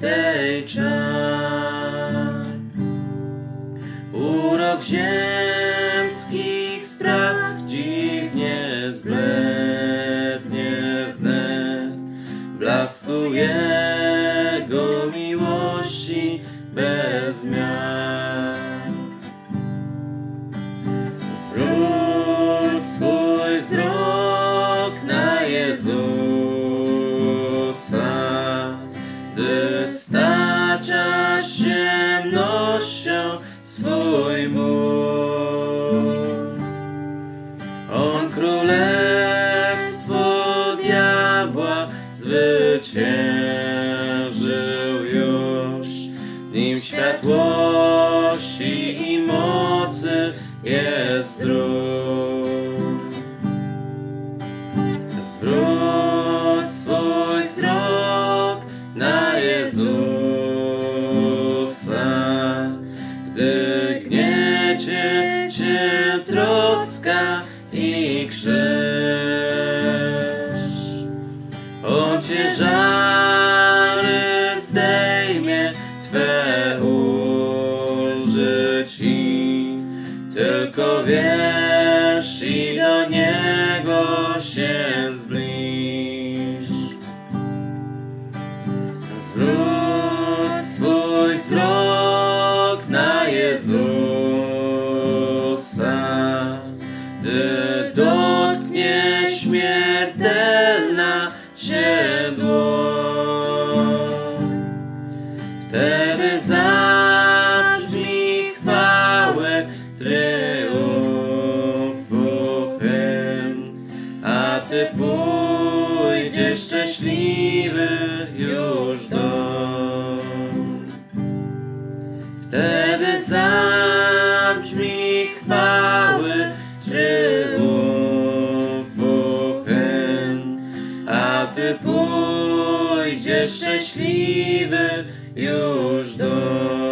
tej czar. Urok ziemskich spraw dziwnie zblednie wnet, blasku Jego miłości bez miar. Zwróć swój wzrok na Jezusa, gdy staczasz ciemnością swój mur. On królestwo diabła zwyciężył już, nim światłości i mocy jest dróg. Cię troska i krzyż. On ciężary zdejmie Twe ulży tylko wierz i do Niego się zbliż. Zwróć swój wzrok na Jezusa, dłoń. Wtedy zabrzmi chwałę triumfu a Ty pójdziesz szczęśliwy już dom. Wtedy zabrzmi Ty pójdziesz szczęśliwy już do